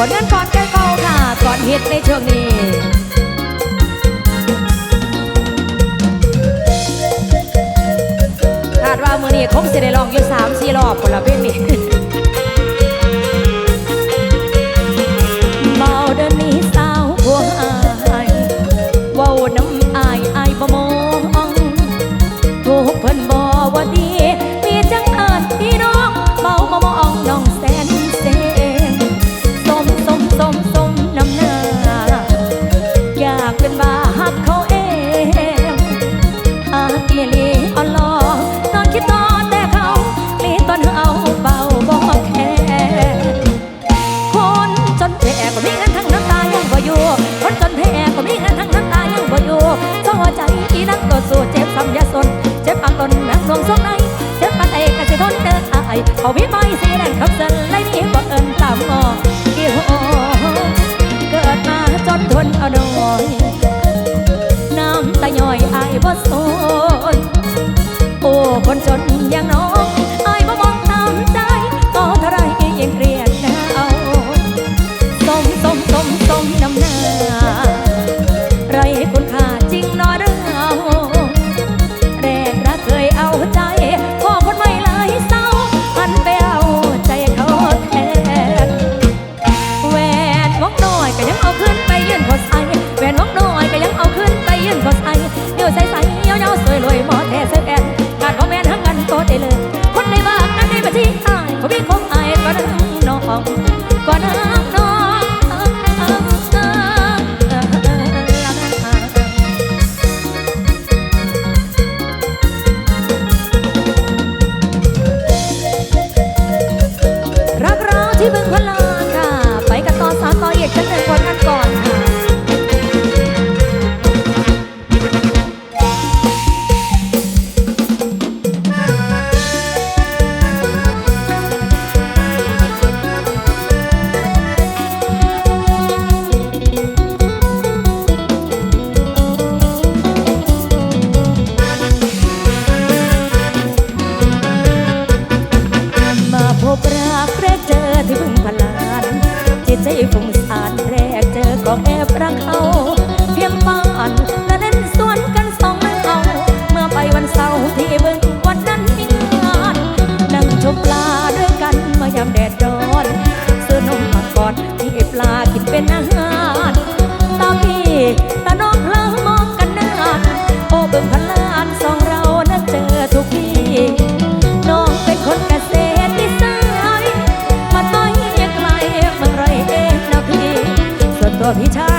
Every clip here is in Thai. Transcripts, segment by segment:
่อนลงานก่อนแก้เก่าค่ะ ก่อนฮิตในช่วงนี้คาดว่ามือนี้คงจะได้ลองอยู่สามสี่รอบคนละเพลงนี้ ใจฟุ้งซ่านแรกเจอก็แอบรักเขา เพียงปางอันและเล่นสวนกันสองเงาเมื่อไปวันเสาร์ที่บึงวันนั้นมีงานนั่งชมปลาด้วยกันเมื่อยามแดดร้อนซื้อนมมากอดที่ปลากินเป็นอาหาร he's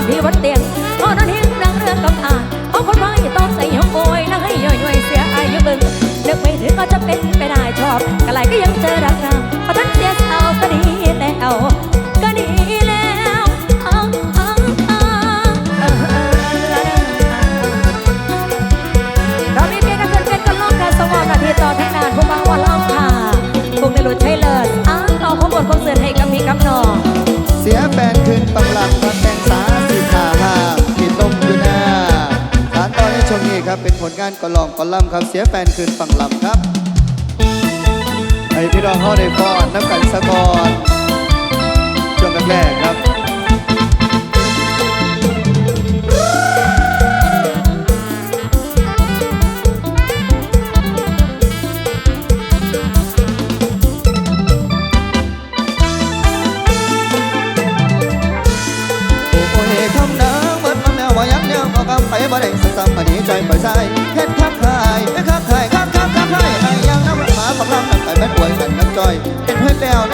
วันพี่วัดเตียงพอนอนหิ้งนางเรื่องกำอางเอาคนไายต้องใส่หงโอยนางให้ย่อยย่อยเสียอายุเบิ่งนึกไม่ถึงก็จะเป็นไปได้ชอบกะไรก็านก็ลองก็ล่ำครับเสียแฟนคืนฝั่งลำครับให้พี่น้องเข้าในฟอนน้ำกันสะกอนช่วงแรกครับไปบ่ได้สักสักอันนี้ใจไปใจ down.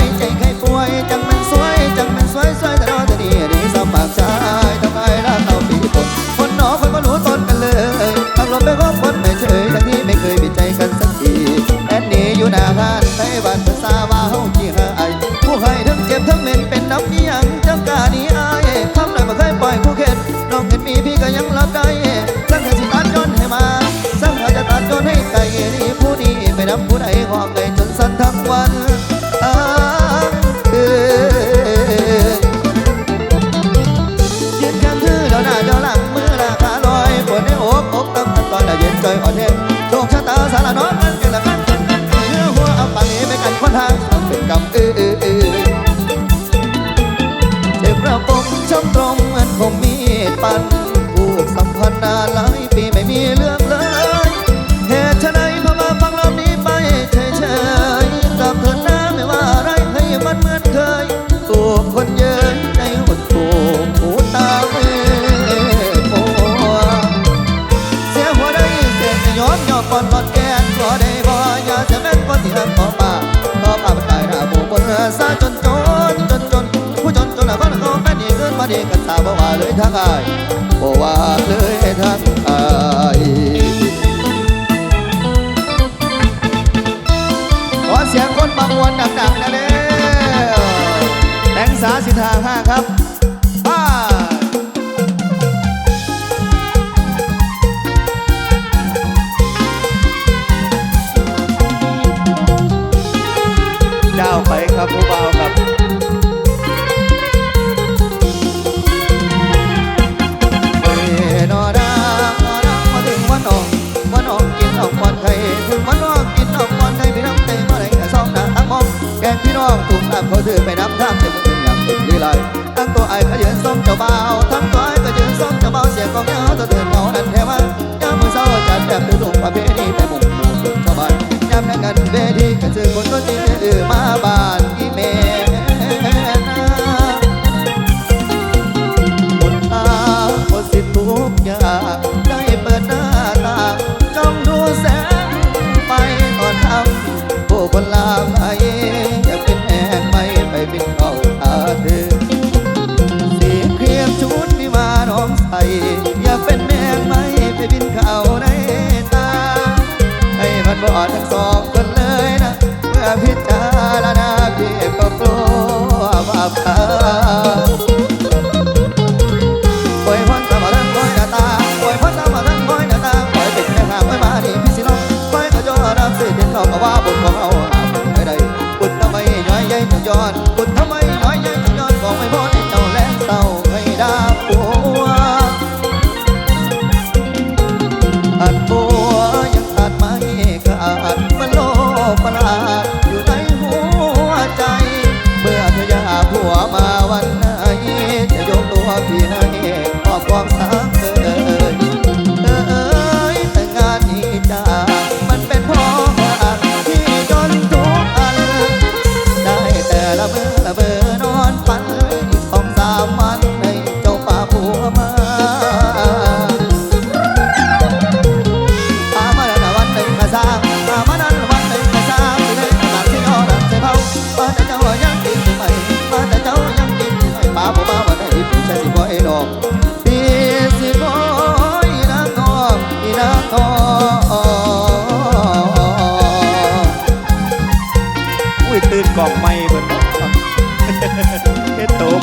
ปอนปอนแกนขอได้บ่อย่าจะแม่นปนที่หักขอป่าขอป่ามันตายหาหมู่บนเรือซาจนจนจนจนผู้จนจนละบ้านเขาแม่นี่เงินมาดีกันตาบ่ว่าเลยทักอายบ่ว่าเลยทักอายขอเสียงคนบางวันดังๆนะเด้ามเขาถือไปน้ำท่ามจะมึงถึงอย่างเป็นดีเลยอ้งตัวไอ้เขยันส้มเจ้าเบา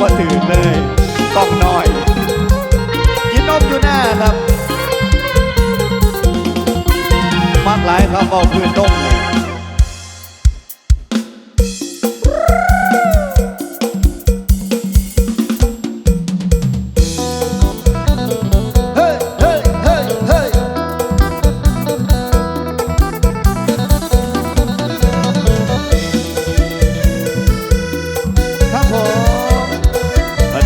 บ่ถึงเลยกล้องหน่อยยินนมอยู่หน้าครับมากหลายครับบอกพื้นนมเลย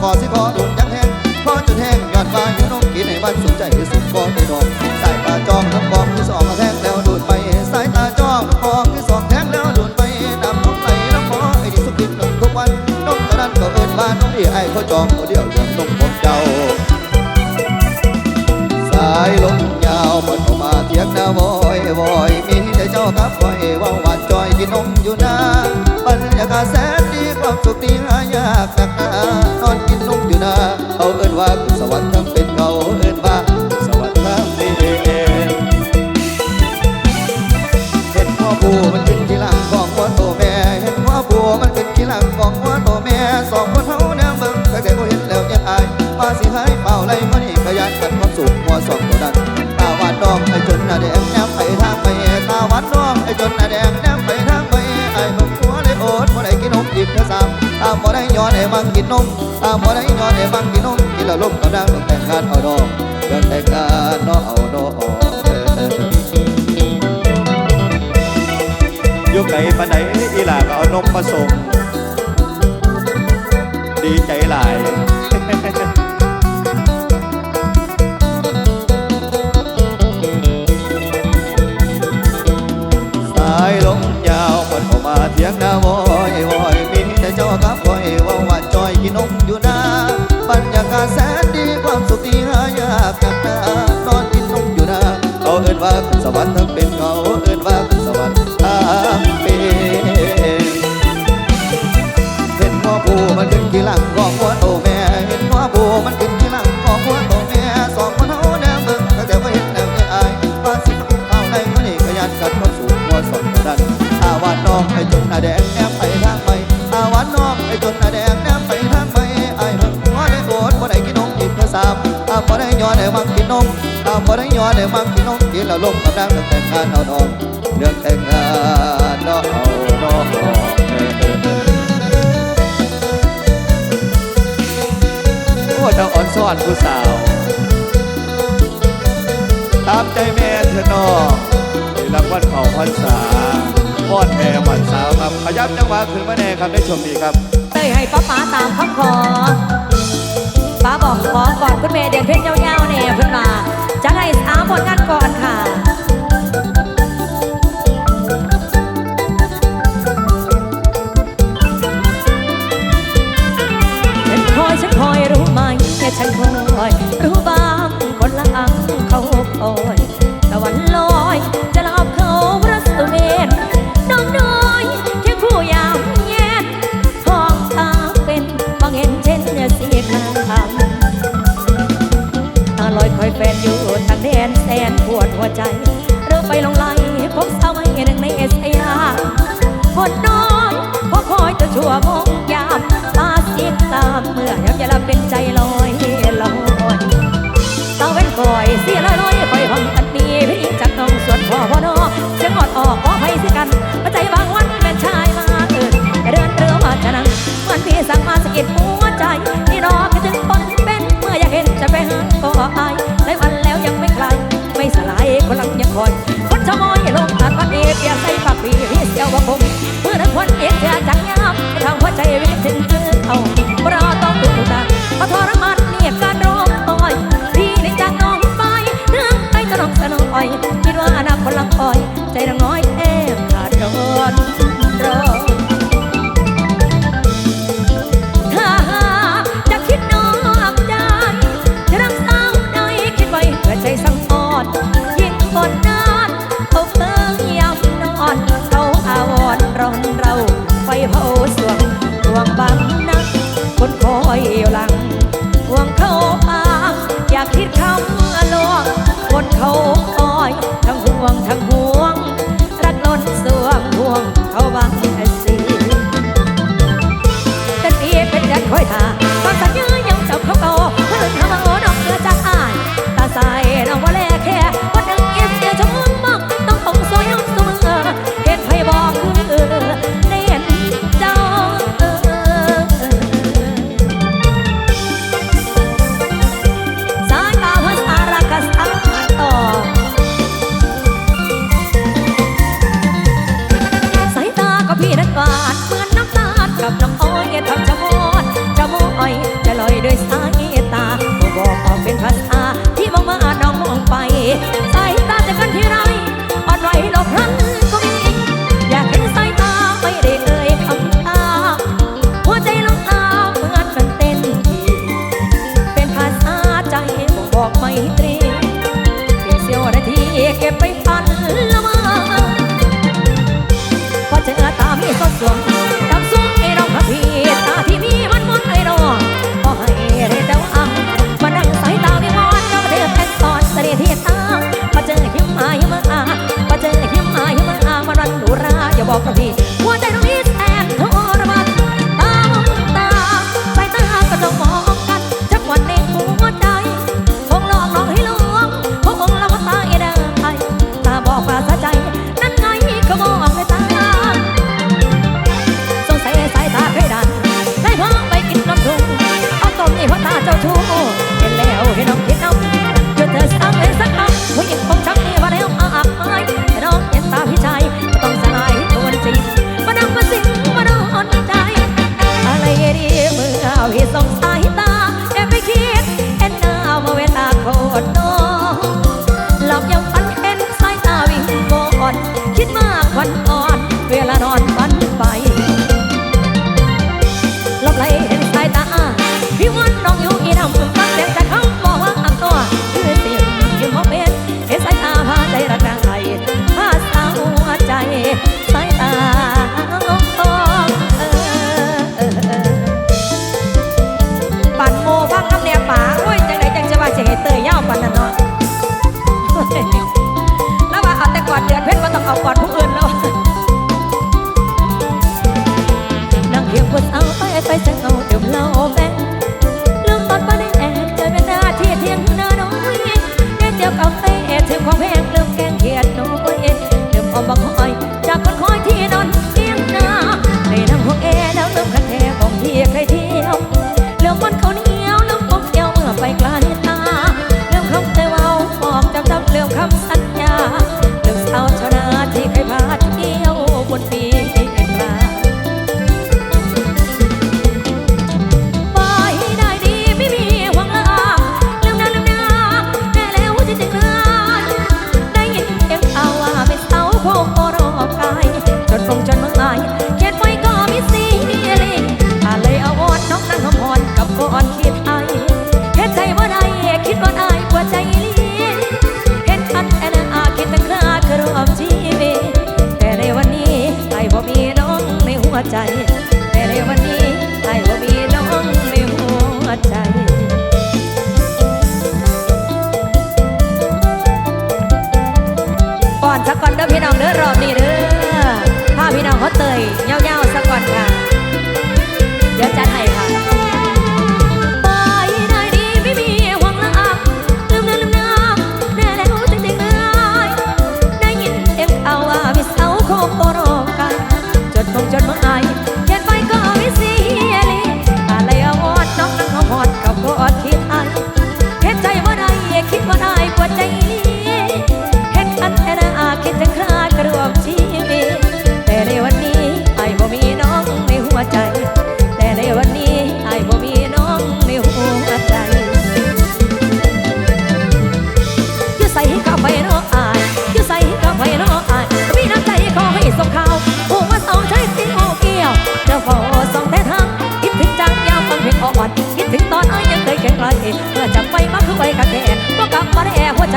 ขอสิขอโดนยักแห้งพอจนแห้งยอดฟ้าอยู่นมกินให้บ้านสนใจที่สุดก็ไม่ดอกสายตาจ้องน้ำกองที่สองแทงแล้วโดนไปสายตาจ้องน้ำกองที่สองแทงแล้วโดนไปน้ำน้องไหน้ำคอไอ้ที่สุกินนมทุกวันนมตอนนั้นก็เอิญบ้านนมที่ไอ้เขาจองเดียวเดียวนมผมเจ้าสายลมยาวมันออกมาเทียงหน้าวอยวอยมีแต่เจ้ากับคอยว่าวหนจอยกินนมอยู่นะบรรยากาศแสน ความสุขที่หายากนักหนอนกินซุ้มอยู่นาเอาเอิ้นว่าสวรรค์ ตามบ่ได้ย้อนให้บังกินนมตามบ่ได้ย้อนให้บังกินนม ได้มักน้องกินเราลงกำลังเรื่องแต่งงานเอาดอกเรื่องแต่งงานดอกเอาดอกโอ้เจ้าอ่อนซ้อนผู้สาว ตามใจแม่เธอนอในรักวันเขาพรรสาพ่อแม่วันสาวครับขยับจังหวะขึ้นมาแน่ครับได้ชมดีครับเต้ยให้ป้าป้าตามคำขอป้าบอกขอก่อนคุณแม่เดือนเพ่งเย้าๆเน่ยเพื่อนมา จากไอ้สาวผลงานก่อนค่ะ เป็นใจลอย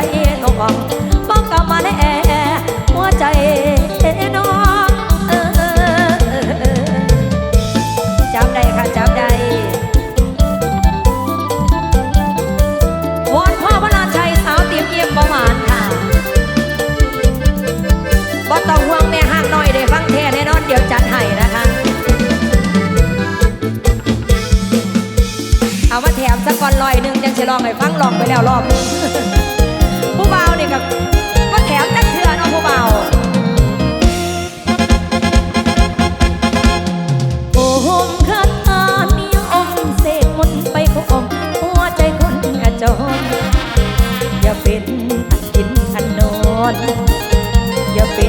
จเอ็นอกบ้องจับได้ค่ะจับได้วอนพ่อพระราชัยสาวเตรียมเยี่ยประมาณค่ะบ่ต้องวงแม่ห้างน้อยได้ฟังแท้แน่นอนเดี๋ยวจัดให้นะคะเอามาแถมสักก้อนลอยหนึ่งยังจะลองให้ฟังลองไปแล้วรอบนึง กับมาแถมจักเถื่อนเอาผู้เบาโอ้โหมคาตานิยมเสกมนไปขององหัวใจคนกระจรอย่าเป็นอันกินอันนอน อย่าเป็น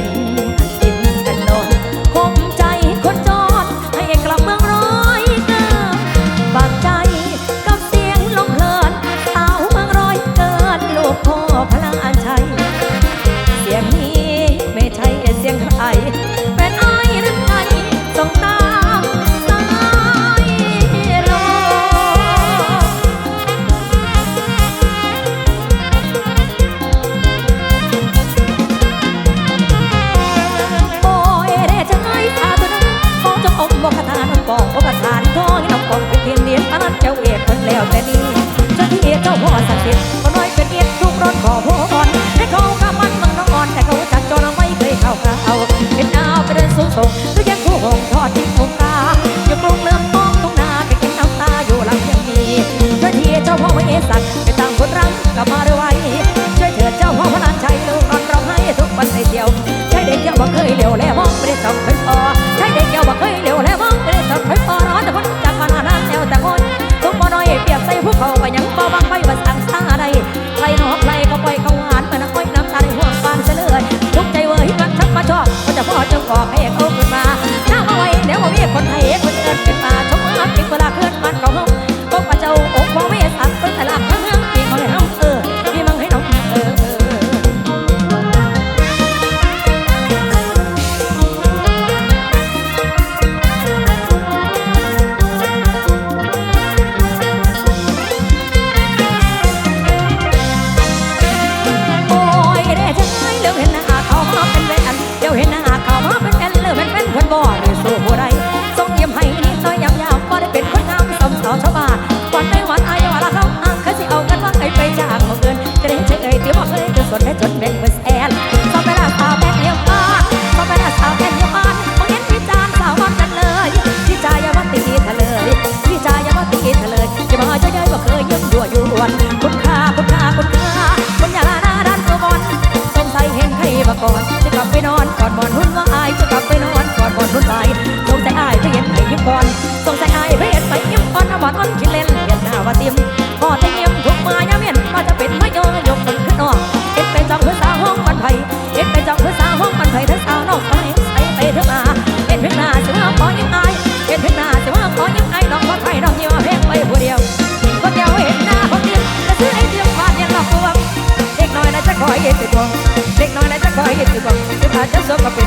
จ